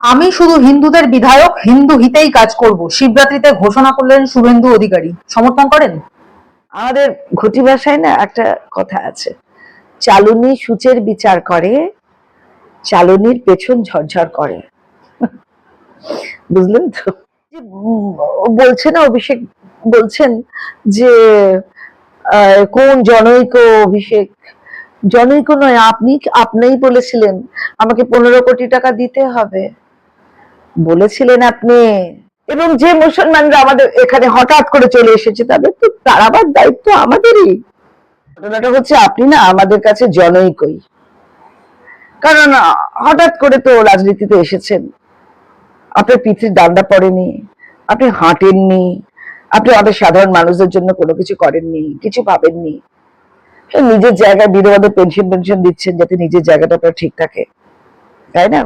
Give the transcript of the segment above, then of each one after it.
আমি শুধু হিন্দুদের বিধায়ক হিন্দু হিতেই কাজ করব। শিবরাত্রিতে ঘোষণা করলেন শুভেন্দু অধিকারী। সমর্থন করেন? আমাদের ঘটি ভাষায় না একটা কথা আছে। চালুনি সূচের বিচার করে চালুনির পেছন ঝরঝর করে। বুঝলেন তো? যে, উম, ও বলছে না অভিষেক বলছেন যে কোন জনৈক অভিষেক? জনৈক নয় আপনি আপনিই বলেছিলেন আমাকে পনেরো কোটি টাকা দিতে হবে। বলেছিলেন আপনি। এবং যে মুসলমানরা আমাদের এখানে হঠাৎ করে চলে এসেছে, তাদের তো তারাবার দায়িত্ব আমাদেরই। ঘটনাটা হচ্ছে আপনি না আমাদের কাছে জনৈকই। কারণ হঠাৎ করে তো রাজনীতিতে এসেছেন। আপনার পিঠির ডান্ডা পড়েনি, আপনি হাঁটেননি, আপনি আমাদের সাধারণ মানুষদের জন্য কোনো কিছু করেননি, কিছু ভাবেননি। নিজের জায়গায় বিধবাদের পেনশন পেনশন দিচ্ছেন যাতে নিজের জায়গাটা আপনার ঠিক থাকে। তাই না?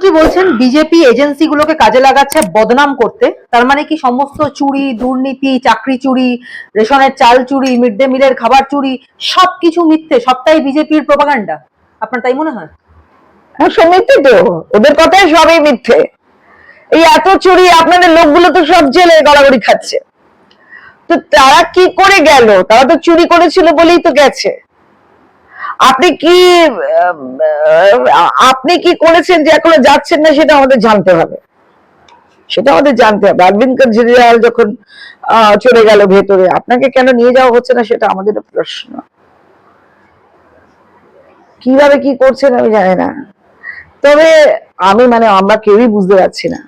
মুখ্যমন্ত্রী বলছেন বিজেপি এজেন্সিগুলোকে কাজে লাগাচ্ছে বদনাম করতে। তার মানে কি সমস্ত চুরি, দুর্নীতি, চাকরি চুরি, রেশনের চাল চুরি, মিড ডে মিলের খাবার চুরি, সবকিছু মিথ্যে, সবটাই বিজেপির প্রপাগান্ডা আপনার তাই মনে হয়? হ্যাঁ সমিতি তো। ওদের কথাই সবই মিথ্যে। এই এত চুরি, আপনাদের লোকগুলো তো সব জেলে গড়াগড়ি খাচ্ছে। তো তারা কি করে গেল? তারা তো চুরি করেছিল বলেই তো গেছে। আপনি কি আপনি কি করেছেন যে এখনও যাচ্ছেন না, সেটা আমাদের জানতে হবে। সেটা আমাদের জানতে হবে। অরবিন্দ কেজরিওয়াল যখন চলে গেল ভেতরে, আপনাকে কেন নিয়ে যাওয়া হচ্ছে না, সেটা আমাদের প্রশ্ন। কীভাবে কি করছেন আমি জানি না। তবে আমি মানে আমরা কেউই বুঝতে পারছি না।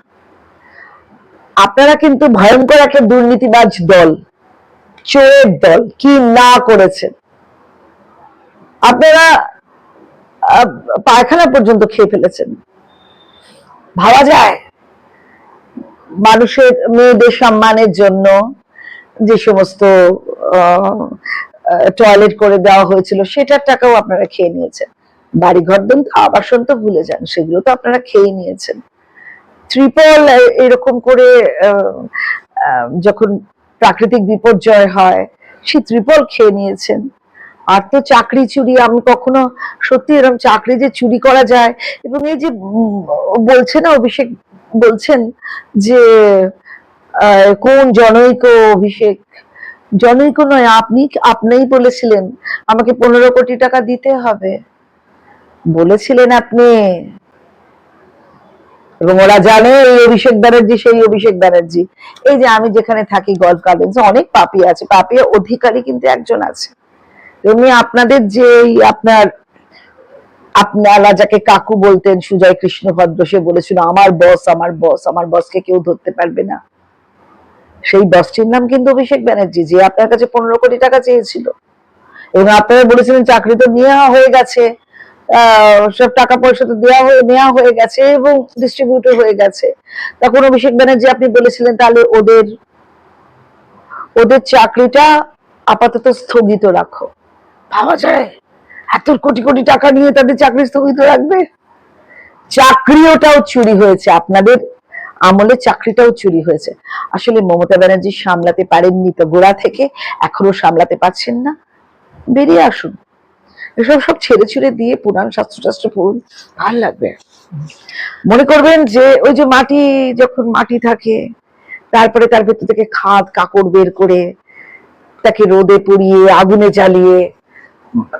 আপনারা কিন্তু ভয়ঙ্কর একটা দুর্নীতিবাজ দল, চোরের দল, কি না করেছেন। আপনারা পায়খানা পর্যন্ত খেয়ে ফেলেছেন। ভাবা যায়, মানুষের, মেয়েদের সম্মানের জন্য যে সমস্ত টয়লেট করে দেওয়া হয়েছিল, সেটার টাকাও আপনারা খেয়ে নিয়েছেন। বাড়ি ঘর দেন তো আবাসন তো ভুলে যান, সেগুলো তো আপনারা খেয়ে নিয়েছেন। ত্রিপল এরকম করে যখন প্রাকৃতিক বিপর্যয় হয়, সে ত্রিপল খেয়ে নিয়েছেন। আর তো চাকরি চুরি, আমি কখনো সত্যি এরকম চাকরি যে চুরি করা যায়? এবং এই যে বলছে না অভিষেক, বলছেন যে কোন জনৈক অভিষেক? জনৈক নয়, আপনি, আপনিই বলেছিলেন আমাকে পনেরো কোটি টাকা দিতে হবে। বলেছিলেন আপনি। এবং ওরা জানে এই অভিষেক ব্যানার্জি, সেই অভিষেক ব্যানার্জি। এই যে আমি যেখানে থাকি গার্ডেন্স অনেক পাপি আছে। পাপিয়া অধিকারী কিন্তু একজন আছে। তেমনি আপনাদের যে আপনার, আপনারা যাকে কাকু বলতেন, সুজয় কৃষ্ণ ভদ্র সে বলেছিল, আমার বস আমার বস আমার বসকে কেউ ধরতে পারবে না। সেই বসটির নাম কিন্তু অভিষেক ব্যানার্জি, যে আপনার কাছে পনেরো কোটি টাকা চেয়েছিল। এবং আপনারা বলেছিলেন, চাকরি তো নেওয়া হয়ে গেছে। সব টাকা পয়সা তো দেওয়া হয়ে, নেওয়া হয়ে গেছে এবং ডিস্ট্রিবিউটর হয়ে গেছে। তখন অভিষেক ব্যানার্জি আপনি বলেছিলেন, তাহলে ওদের ওদের চাকরিটা আপাতত স্থগিত রাখো। ভাবা যায় এত কোটি কোটি টাকা নিয়ে তাদের চাকরি স্থগিত রাখবে? চাকরিওটাও চুরি হয়েছে, আপনাদের আমলে চাকরিটাও চুরি হয়েছে। আসলে মমতা ব্যানার্জি সামলাতে পারেননি তো গোড়া থেকে এখনও সামলাতে পারছেন না। বেরিয়ে আসুন। এসব সব ছেড়ে ছুড়ে দিয়ে পুরাণ শাস্ত্র শাস্ত্র পড়ুন, ভালো লাগবে। মনে করবেন যে ওই যে মাটি, যখন মাটি থাকে, তারপরে তার ভেতর থেকে খাদ কাকড় বের করে তাকে রোদে পুড়িয়ে, আগুনে জ্বালিয়ে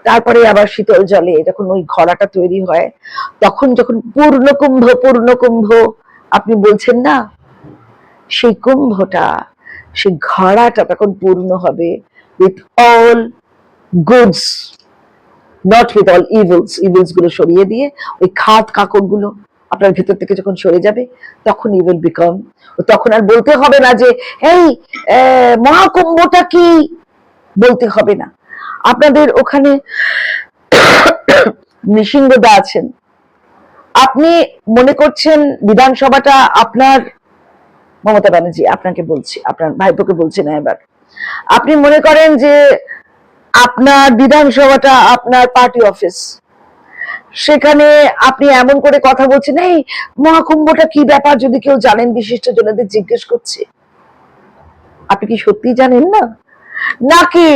তারপরে আবার শীতল জলে যখন ওই ঘড়াটা তৈরি হয়, তখন যখন পূর্ণ কুম্ভ পূর্ণ কুম্ভ আপনি বলছেন না, সেই কুম্ভটা, সেই ঘড়াটা তখন পূর্ণ হবে with all goods not with all evils ইভিলসগুলো সরিয়ে দিয়ে, ওই খাত কাকড়গুলো আপনার ভেতর থেকে যখন সরে যাবে, তখন ইভিল বিকম তখন আর বলতে হবে না যে এই মহাকুম্ভটা কি? বলতে হবে না। আপনাদের ওখানে নৃসিংহদা আছেন। আপনি মনে করছেন বিধানসভাটা আপনার, মমতা ব্যানার্জি, আপনাকে বলছি, আপনার ভাইপোকে বলছি না এবার। আপনি মনে করেন যে আপনার বিধানসভাটা আপনার পার্টি অফিস? সেখানে আপনি এমন করে কথা বলছেন, এই মহাকুম্ভটা কি ব্যাপার যদি কেউ জানেন বিশিষ্ট জনেদের জিজ্ঞেস করছে? আপনি কি সত্যি জানেন না? নাকি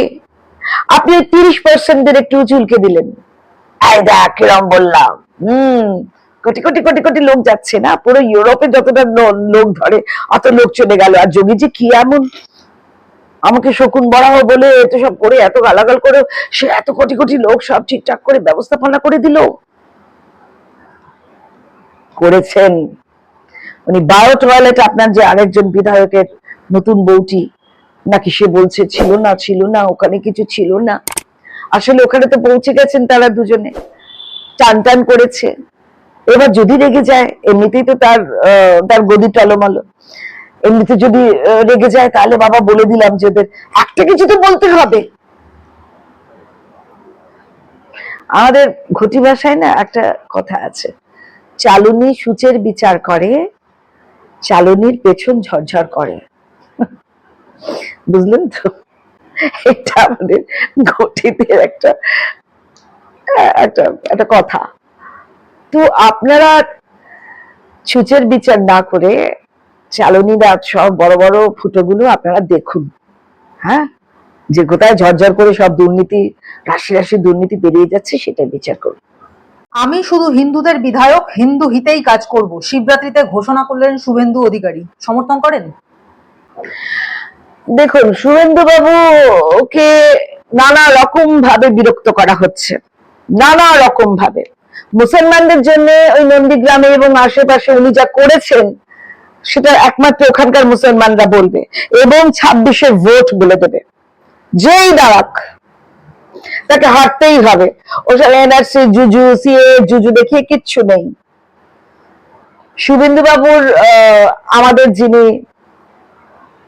আপনি তিরিশ পার্সেন্টের একটু চুলকে দিলেন। এই দেখ, কিরম বললাম। হম, কোটি কোটি কোটি কোটি লোক যাচ্ছে না? পুরো ইউরোপে যতটা লোক ধরে, অত লোক চলে গেল। আর যোগী যে কি এমন? আমাকে শকুন বরাহ বলে এত সব করে, এত গালাগাল করে, সে এত কোটি কোটি লোক সব ঠিকঠাক করে ব্যবস্থাপনা করে দিল। করেছেন। উনি বায়ো টয়লেট আপনার যে আরেকজন বিধায়কের নতুন বউটি নাকি সে বলছে ছিল না ছিল না, ওখানে কিছু ছিল না? আসলে ওখানে তো পৌঁছে গেছেন তারা দুজনে। টান টান করেছে। এবার যদি রেগে যায়, এমনিতেই তো তার তার গদি টলমলো। এমনিতে যদি রেগে যায়, তাহলে বাবা বলে দিলাম যে ওদের একটা কিছু তো বলতে হবে। আমাদের ঘটি ভাষায় না একটা কথা আছে। চালুনি সূচের বিচার করে, চালনির পেছন ঝরঝর করে। বুঝলেন তো? এটা আমাদের ঘটিতে একটা একটা কথা। তো আপনারা ছুচের বিচার না করে চালনী দাঁত সব বড় বড় ফুটোগুলো আপনারা দেখুন হ্যাঁ? যে কোথায় ঝরঝর করে সব দুর্নীতি, রাশি রাশি দুর্নীতি বেরিয়ে যাচ্ছে, সেটা বিচার করুন। আমি শুধু হিন্দুদের বিধায়ক, হিন্দু হিতেই কাজ করব। শিবরাত্রিতে ঘোষণা করলেন শুভেন্দু অধিকারী। সমর্থন করেন? দেখুন শুভেন্দু বাবু ওকে নানা রকম ভাবে বিরক্ত করা হচ্ছে। নানা রকম ভাবে। মুসলমানদের জন্য ওই নন্দীগ্রামে এবং আশেপাশে উনি যা করেছেন, সেটা একমাত্র ওখানকার মুসলমানরা বলবে এবং ছাব্বিশের ভোট বলে দেবে। যেই দাঁড়াক, তাকে হারতেই হবে। ওখানে এনআরসি, জুজু, সিএ, জুজু দেখিয়ে কিচ্ছু নেই। শুভেন্দু বাবুর আমাদের যিনি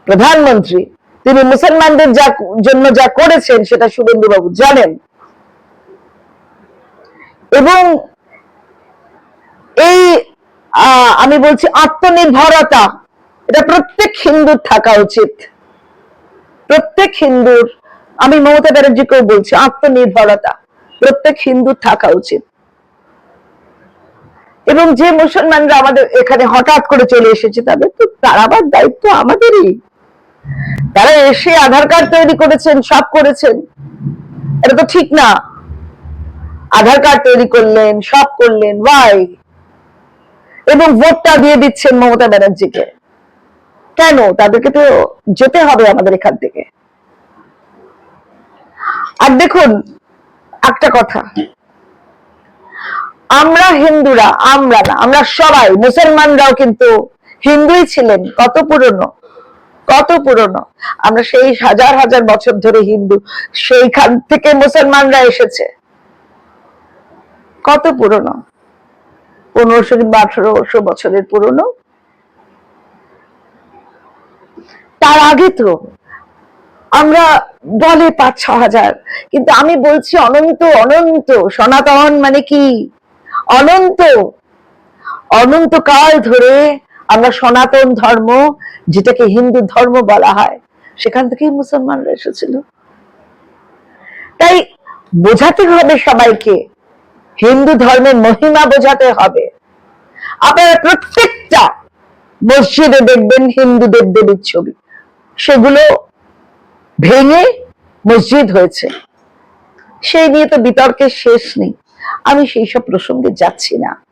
প্রধানমন্ত্রী, তিনি মুসলমানদের যা জন্য যা করেছেন সেটা শুভেন্দু বাবু জানেন। এবং এই আমি বলছি আত্মনির্ভরতা, এটা প্রত্যেক হিন্দুর থাকা উচিত। প্রত্যেক হিন্দুর, আমি মমতা ব্যানার্জিকেও বলছি আত্মনির্ভরতা, প্রত্যেক হিন্দুর থাকা উচিত। এবং যে মুসলমানরা আমাদের এখানে হঠাৎ করে চলে এসেছে তাদের তো তারাবার দায়িত্ব আমাদেরই। তারা এসে আধার কার্ড তৈরি করেছেন, সব করেছেন। এটা তো ঠিক না। আধার কার্ড তৈরি করলেন, সব করলেন ওয়াই এবং ভোটটা দিয়ে দিচ্ছেন মমতা ব্যানার্জিকে। কেন? তাদেরকে তো যেতে হবে আমাদের এখান থেকে। আর দেখুন, একটা কথা। আমরা হিন্দুরা, আমরা না, আমরা সবাই, মুসলমানরাও কিন্তু হিন্দুই ছিলেন, কত পুরনো। কত পুরনো? আমরা সেই হাজার হাজার বছর ধরে হিন্দু, সেইখান থেকে মুসলমানরা এসেছে। কত পুরনো? পনেরোশো কিংবা আঠারোশো বছরের পুরনো? তার আগে তো আমরা বলে পাঁচ, ছ হাজার, কিন্তু আমি বলছি অনন্ত অনন্ত, সনাতন মানে কি? অনন্ত, অনন্তকাল ধরে আমরা সনাতন ধর্ম, যেটাকে হিন্দু ধর্ম বলা হয়, সেখান থেকেই মুসলমানরা এসেছিল। তাই বোঝাতে হবে সবাইকে, হিন্দু ধর্মের মহিমা বোঝাতে হবে। আপনারা প্রত্যেকটা মসজিদে দেখবেন হিন্দু দেব দেবীর ছবি। সেগুলো ভেঙে মসজিদ হয়েছে। সেই নিয়ে তো বিতর্কের শেষ নেই। আমি সেই সব প্রসঙ্গে যাচ্ছি না।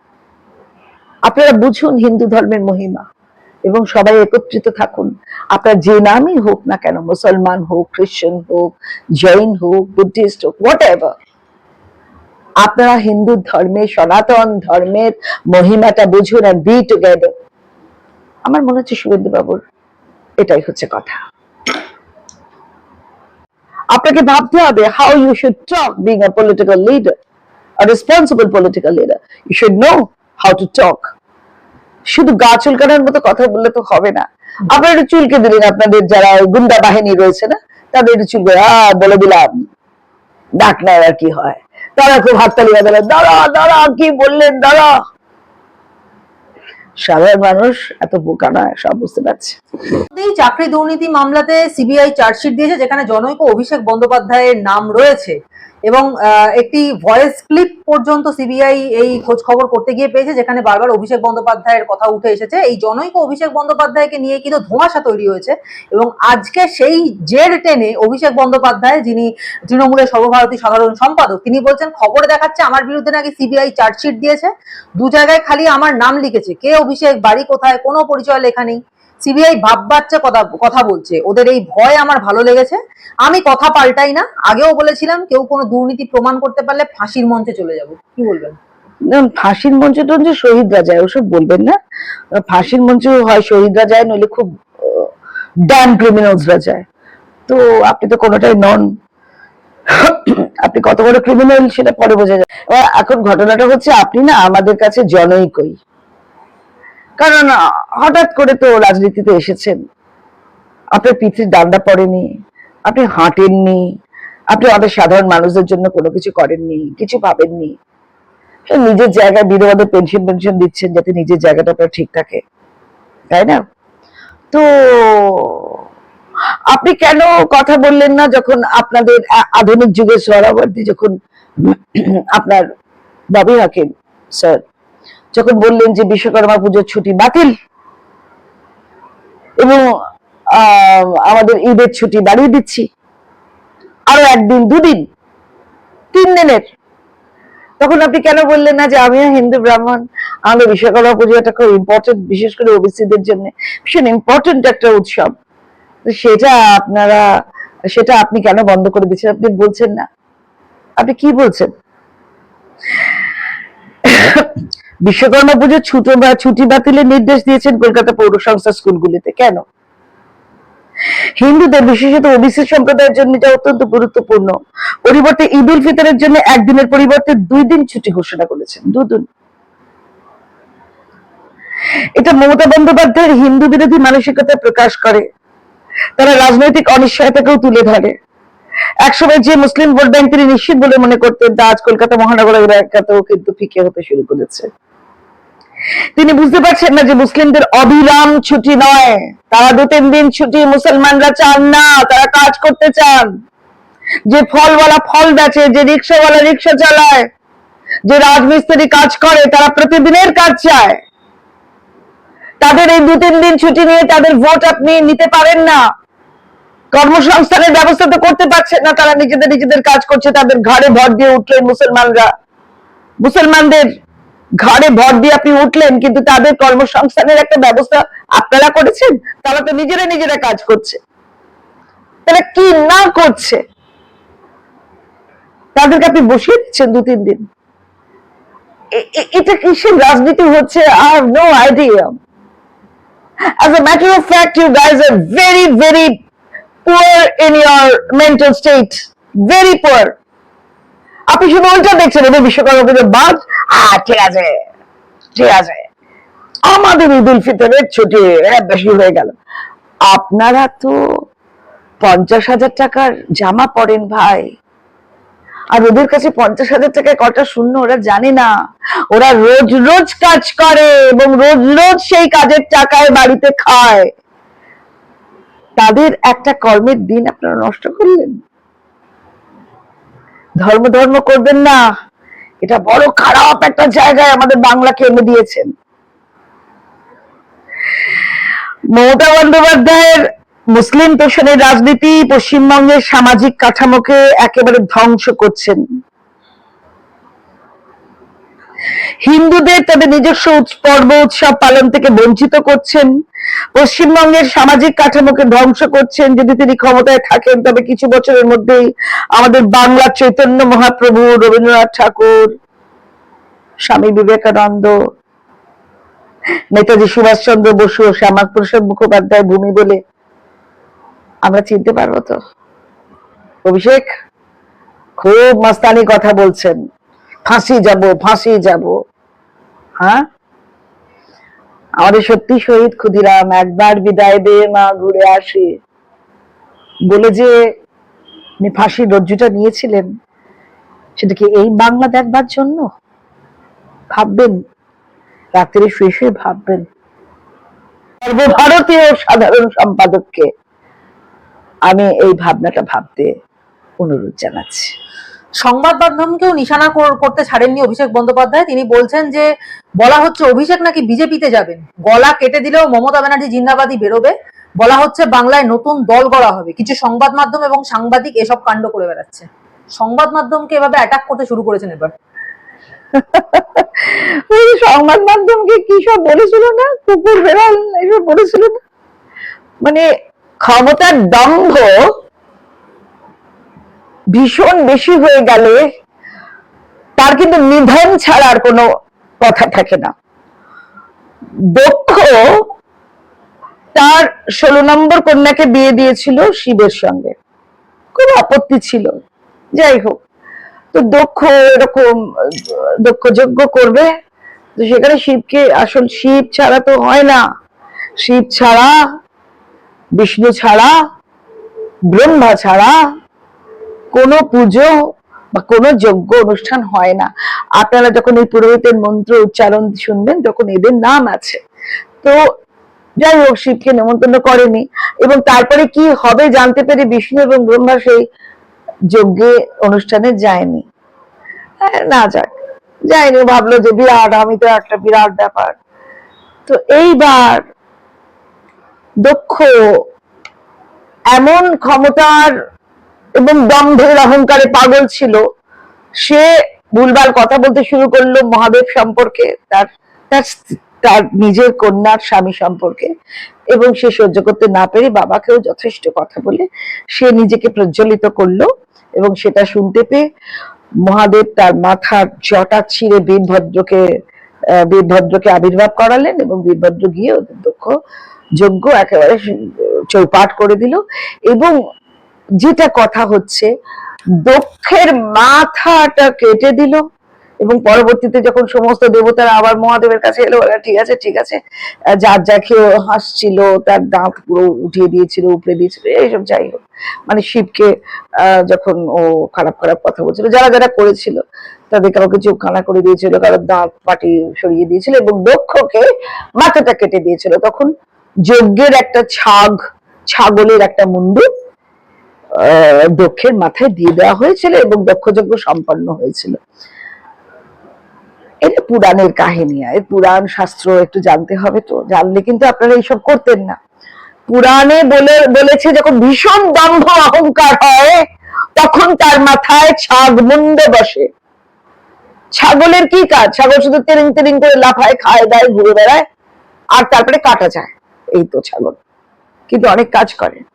আপনারা বুঝুন হিন্দু ধর্মের মহিমা এবং সবাই একত্রিত থাকুন আপনার যে নামই হোক না কেন, মুসলমান হোক খ্রিস্টান হোক, জৈন হোক, বুদ্ধিস্ট হোক হোয়াট এভার আপনারা হিন্দু ধর্মের সনাতন ধর্মের মহিমাটা বুঝুন আর বি টুগেদার আমার মনে হচ্ছে শুভেন্দু বাবুর এটাই হচ্ছে কথা আপনাকে ভাবতে হবে how you should talk being a political leader a responsible political leader. You should know how to talk. শুধু গা চুলকানোর মতো কথা বললে তো হবে না। আপনারা একটু চুলকে দিলেন আপনাদের যারা গুন্ডা বাহিনী রয়েছে না, তাদের একটু চুলকে বলে দিলাম। ডাক নেয় আর কি হয়। তারা খুব হাততালি বাজালেন দাঁড়া দাঁড়া, কি বললেন? দাঁড়া। সাধারণ মানুষ এত বোকা নয়, সব বুঝতে পারছে। এই চাকরি দুর্নীতি মামলাতে সিবিআই চার্জশিট দিয়েছে, যেখানে জনৈক অভিষেক বন্দ্যোপাধ্যায়ের নাম রয়েছে। এবং একটি ভয়েস ক্লিপ পর্যন্ত সিবিআই এই খোঁজ খবর করতে গিয়ে পেয়েছে, যেখানে বারবার অভিষেক বন্দ্যোপাধ্যায়ের কথা উঠে এসেছে। এই জনৈক অভিষেক বন্দ্যোপাধ্যায়কে নিয়ে কিন্তু ধোঁয়াশা তৈরি হয়েছে এবং আজকে সেই জের টেনে অভিষেক বন্দ্যোপাধ্যায়, যিনি তৃণমূলের সর্বভারতীয় সাধারণ সম্পাদক, তিনি বলছেন, খবরে দেখাচ্ছে, আমার বিরুদ্ধে নাকি সিবিআই চার্জশিট দিয়েছে। দু জায়গায় খালি আমার নাম লিখেছে। কে অভিষেক, বাড়ি কোথায়, কোনো পরিচয় লেখা নেই। সিবিআই ভাব বাচ্চা কথা কথা বলছে। ওদের এই ভয় আমার ভালো লেগেছে। আমি কথা পাল্টাই না। আগেও বলেছিলাম, কেউ কোনো দুর্নীতি প্রমাণ করতে পারলে ফাঁসির মঞ্চে চলে যাব। কি বলবেন? ফাঁসির মঞ্চে টঞ্চে শহীদরা যায় ওসব বলবেন না। ফাঁসির মঞ্চে হয় শহীদরা যায় নইলে খুব ড্যাম ক্রিমিনালসরা যায় তো আপনি তো কোনোটাই নন। আপনি কত বড় ক্রিমিনাল সেটা পরে বোঝা যায় এখন ঘটনাটা হচ্ছে, আপনি না আমাদের কাছে জনৈকই। কারণ হঠাৎ করে তো রাজনীতিতে এসেছেন। আপনার পিঠির ডান্ডা পড়েনি, আপনি হাঁটেননি, আপনি আমাদের সাধারণ মানুষদের জন্য কোনো কিছু করেননি, কিছু ভাবেননি। নিজের জায়গায় বিধবাদের পেনশন পেনশন দিচ্ছেন যাতে নিজের জায়গাটা আপনার ঠিক থাকে। তাই না? তো আপনি কেন কথা বললেন না যখন আপনাদের আধুনিক যুগের সহরাবর্তী যখন আপনার ববি হাকিম স্যার? যখন বললেন যে বিশ্বকর্মা পুজোর ছুটি বাতিল, এবং আমাদের ঈদের ছুটি বাড়িয়ে দিচ্ছি, আরও একদিন, দুদিন, তিন দিনের, তখন আপনি কেন বললেন না যে আমিও হিন্দু ব্রাহ্মণ? আমাদের বিশ্বকর্মা পুজো একটা খুব ইম্পর্টেন্ট বিশেষ করে ওবিসিদের জন্য ভীষণ ইম্পর্টেন্ট একটা উৎসব। সেটা আপনারা, সেটা আপনি কেন বন্ধ করে দিচ্ছেন? আপনি বলছেন না। আপনি কি বলছেন? বিশ্বকর্মা পুজো ছুটো বাতিলের নির্দেশ দিয়েছেন কলকাতা পৌর সংস্থা স্কুলগুলিতে। কেন? হিন্দুদের বিশেষত ওবিসি সম্প্রদায়ের জন্য এটা অত্যন্ত গুরুত্বপূর্ণ। পরিবর্তে ঈদ উল ফিতরের জন্য একদিনের পরিবর্তে দুই দিন ছুটি ঘোষণা করেছেন। দুদিন। এটা মমতা বন্দ্যোপাধ্যায়ের হিন্দু বিরোধী মানসিকতা প্রকাশ করে। তারা রাজনৈতিক অনিশ্চয়তাকেও তুলে ধরে। একসময় যে মুসলিম ভোট ব্যাংক তিনি নিশ্চিত বলে মনে করতেন তা আজ কলকাতা মহানগরের এলাকাতেও কিন্তু ফিকে হতে শুরু করেছে। তিনি বুঝতে পারছেন না যে মুসলিমদের অবিরাম ছুটি নয়। তারা দু তিন দিন ছুটি মুসলমানরা চান না, তারা কাজ করতে চান। যে ফলওয়ালা ফল বেচে, যে রিক্সাওয়ালা রিক্সা চালায়, যে রাজমিস্ত্রি কাজ করে, তারা প্রতিদিনের কাজ চায়। তাদের এই দু তিন দিন ছুটি নিয়ে তাদের ভোট আপনি নিতে পারেন না। কর্মসংস্থানের ব্যবস্থা তো করতে পারছেন না, তারা নিজেদের নিজেদের কাজ করছে, তাদের ঘাড়ে ভর দিয়ে উঠলেন মুসলমানরা। মুসলমানদের ঘাড়ে ভর দিয়ে আপনি উঠলেন কিন্তু তাদের কর্মসংস্থানের একটা ব্যবস্থা আপনারা করেছেন? তারা তো নিজেরা নিজেরা কাজ করছে। তারা কি না করছে? তাদেরকে আপনি বসিয়ে দিচ্ছেন দু তিন দিন। এটা কিসের রাজনীতি হচ্ছে? I have no idea As a matter of fact, you guys are very, very poor in your mental state. Very poor. আপনি শুধু ওইটা দেখছেন ওদের বিশ্বকর্মা পুজোর বাদ ঠিক আছে ঠিক আছে। আমাদের ঈদ উল ফিতরের ছুটি বেশি হয়ে গেল। আপনারা তো পঞ্চাশ হাজার টাকার জামা পরেন ভাই। আর ওদের কাছে পঞ্চাশ হাজার টাকায় কটা শূন্য, ওরা জানে না। ওরা রোজ রোজ কাজ করে এবং রোজ রোজ সেই কাজের টাকায় বাড়িতে খায়। তাদের একটা কর্মের দিন আপনারা নষ্ট করলেন। ধর্ম ধর্ম করবেন না। এটা বড় খারাপ একটা জায়গায় আমাদের বাংলাকে এনে দিয়েছেন। মমতা বন্দ্যোপাধ্যায়ের মুসলিম তোষণের রাজনীতি পশ্চিমবঙ্গের সামাজিক কাঠামোকে একেবারে ধ্বংস করছেন। হিন্দুদের তাদের নিজস্ব পর্ব উৎসব পালন থেকে বঞ্চিত করছেন। পশ্চিমবঙ্গের সামাজিক কাঠামোকে ধ্বংস করছেন যদি তিনি ক্ষমতায় থাকেন, তবে কিছু বছরের মধ্যেই আমাদের বাংলার চৈতন্য মহাপ্রভু রবীন্দ্রনাথ ঠাকুর, স্বামী বিবেকানন্দ, নেতাজি সুভাষচন্দ্র বসু ও শ্যামাপ্রসাদ মুখোপাধ্যায় ভূমি বলে আমরা চিনতে পারব তো। অভিষেক, খুব মাস্তানি কথা বলছেন। ফাঁসি যাব ফাঁসি যাব। হ্যাঁ? আমাদের সত্যি শহীদ ক্ষুদিরাম, একবার বিদায় দে মা, ঘুরে আসি। বলে যে উনি ফাঁসির রজ্জুটা নিয়েছিলেন, সেটা কি এই বাংলা দেখবার জন্য? ভাববেন, রাত্রে শুয়ে শুয়ে ভাববেন। সর্বভারতীয় সাধারণ সম্পাদককে আমি এই ভাবনাটা ভাবতে অনুরোধ জানাচ্ছি। সংবাদ মাধ্যমকেও নিশানা করতে ছাড়েননি অভিষেক বন্দ্যোপাধ্যায়। তিনি বলছেন যে, বলা হচ্ছে অভিষেক নাকি বিজেপিতে যাবেন। গলা কেটে দিলেও মমতা ব্যানার্জি জিন্দাবাদী বেরোবে। বলা হচ্ছে বাংলায় নতুন দল গড়া হবে। কিছু সংবাদ মাধ্যম এবং সাংবাদিক এসব কাণ্ড করে বেড়াচ্ছে। সংবাদ মাধ্যমকে এভাবে অ্যাটাক করতে শুরু করেছেন এবার। সংবাদ মাধ্যমকে কি সব বলেছিল না? কুকুর বেড়াল এসব বলেছিল না? মানে ক্ষমতার দম্ভ ভীষণ বেশি হয়ে গেলে তার কিন্তু নিধন ছাড়ার কোনো কথা থাকে না। দক্ষ তার ষোলো নম্বর কন্যাকে বিয়ে দিয়েছিল শিবের সঙ্গে। খুব আপত্তি ছিল। যাই হোক, তো দক্ষ এরকম দক্ষ যজ্ঞ করবে, তো সেখানে শিবকে আসল শিব ছাড়া তো হয় না। শিব ছাড়া, বিষ্ণু ছাড়া, ব্রহ্মা ছাড়া কোনো পুজো বা কোনো যজ্ঞ অনুষ্ঠান হয় না। আপনারা যখন এই পুরোহিতের মন্ত্র উচ্চারণ শুনবেন তখন এদের নাম আছে। তো যাই হোক শিবকে নেমন্তন্ন করেনি এবং তারপরে কি হবে জানতে পেরে বিষ্ণু এবং ব্রহ্মা সেই যজ্ঞে অনুষ্ঠানে যায়নি। হ্যাঁ, না যাক যায়নি। ভাবলো যে বিরাট আমি তো একটা বিরাট ব্যাপার। তো এইবার দক্ষ এমন ক্ষমতার এবং দম্ভের অহংকারে পাগল ছিল। সে ভুলভাল কথা বলতে শুরু করল মহাদেব সম্পর্কে, তার তার নিজের কন্যার স্বামী সম্পর্কে। এবং সে সহ্য করতে না পেরে বাবাকেও যথেষ্ট কথা বলে সে নিজেকে প্রজ্বলিত করল এবং সেটা শুনতে পেয়ে মহাদেব তার মাথার জটা ছিঁড়ে বীরভদ্রকে বীরভদ্রকে আবির্ভাব করালেন এবং বীরভদ্র গিয়ে ওদের দক্ষ যজ্ঞ একেবারে চৌপাট করে দিল। এবং যেটা কথা হচ্ছে দক্ষের মাথাটা কেটে দিল এবং পরবর্তীতে যখন সমস্ত দেবতারা আবার মহাদেবের কাছে এলো ঠিক আছে ঠিক আছে। যার যাকে ও হাসছিল, তার দাঁত পুরো উঠিয়ে দিয়েছিল উপরে দিয়েছিল, এইসব যাই হোক। মানে শিবকে যখন ও খারাপ খারাপ কথা বলছিল, যারা যারা করেছিল, তাদের কাউকে চোখ কানা করে দিয়েছিল, কারোর দাঁত পাটি সরিয়ে দিয়েছিল এবং দক্ষকে মাথাটা কেটে দিয়েছিল। তখন যজ্ঞের একটা ছাগ, ছাগলের একটা মুন্ডু দক্ষের মাথায় দিয়ে দেওয়া হয়েছিল এবং দক্ষযজ্ঞ সম্পন্ন হয়েছিল। এটা পুরাণের কাহিনী এর পুরাণ শাস্ত্র একটু জানতে হবে তো, জানলে কিন্তু আপনারা এইসব করতেন না। পুরাণে বলে, বলেছে যখন ভীষণ দম্ভ অহংকার হয়, তখন তার মাথায় ছাগ মুন্ড বসে। ছাগলের কি কাজ? ছাগল শুধু তেরিং তেরিং করে লাফায়, খায়, দায়, ঘুরে বেড়ায়, আর তারপরে কাটা যায়। এই তো ছাগল। কিন্তু অনেক কাজ করে।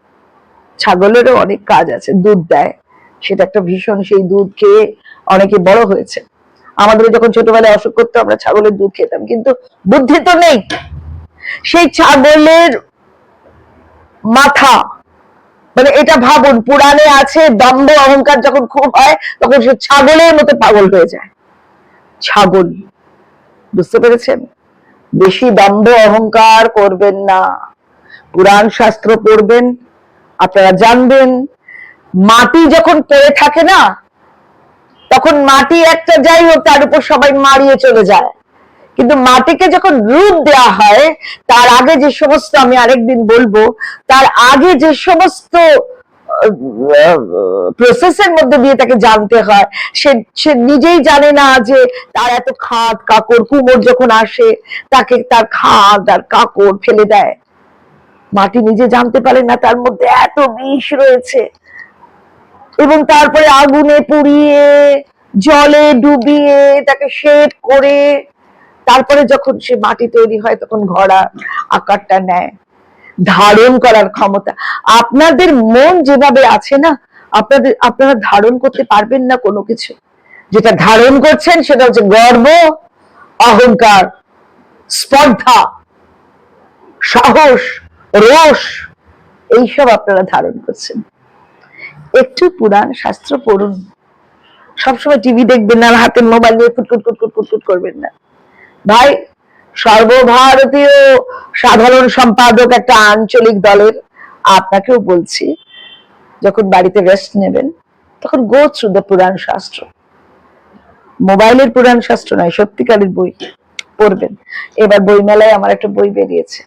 ছাগলেরও অনেক কাজ আছে, দুধ দেয়। সেটা একটা ভীষণ, সেই দুধ খেয়ে অনেকে বড় হয়েছে। আমাদের যখন ছোটবেলায় অসুখ করতো, আমরা ছাগলের দুধ খেতাম, কিন্তু বুদ্ধি তো নেই। সেই ছাগলের মাথা মানে এটা ভাবুন, পুরাণে আছে, দম্ভ অহংকার যখন খুব হয়, তখন সে ছাগলের মতো পাগল হয়ে যায়। ছাগল, বুঝতে পেরেছেন? বেশি দম্ভ অহংকার করবেন না। পুরাণ শাস্ত্র পড়বেন আপনারা জানবেন, মাটি যখন পড়ে থাকে না, তখন মাটি একটা যাই হোক, তার উপর সবাই মারিয়ে চলে যায়। কিন্তু মাটিকে যখন রূপ দেওয়া হয়, তার আগে যে সমস্ত, আমি আরেকদিন বলব, তার আগে যে সমস্ত প্রসেসের মধ্যে দিয়ে তাকে জানতে হয়, সে সে নিজেই জানে না যে তার এত খাদ কাকড় কুমোর যখন আসে, তাকে তার খাদ আর কাকড় ফেলে দেয়। মাটি নিজে জানতে পারে না, তার মধ্যে এত বিষ রয়েছে। এবং তারপরে আগুনে পুড়িয়ে, জলে ডুবিয়ে, তাকে শেপ করে, তারপরে যখন সে মাটি তৈরি হয়, তখন ঘোড়া আকারটা নেয়। ধারণ করার ক্ষমতা। আপনাদের মন যেভাবে আছে না, আপনাদের, আপনারা ধারণ করতে পারবেন না কোনো কিছু। যেটা ধারণ করছেন, সেটা হচ্ছে গর্ব, অহংকার, স্পর্ধা, সাহস রোষ। এইসব আপনারা ধারণ করছেন। একটু পুরাণ শাস্ত্র পড়ুন। সবসময় টিভি দেখবেন না, হাতের মোবাইল নিয়ে কুটকুট কুটকুট কুটকুট করবেন না। ভাই, সর্বভারতীয় সাধারণ সম্পাদক একটা আঞ্চলিক দলের, আপনাকেও বলছি, যখন বাড়িতে রেস্ট নেবেন, তখন গো থ্রু দ্য পুরাণ শাস্ত্র। মোবাইলের পুরাণ শাস্ত্র নয়, সত্যিকারের বই পড়বেন। এবার বইমেলায় আমার একটা বই বেরিয়েছে।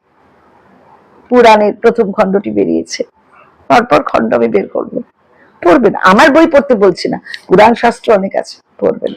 পুরাণের প্রথম খণ্ডটি বেরিয়েছে। পরপর খণ্ড আমি বের করব। পড়বেন। আমার বই পড়তে বলছি না। পুরাণ শাস্ত্র অনেক আছে, পড়বেন।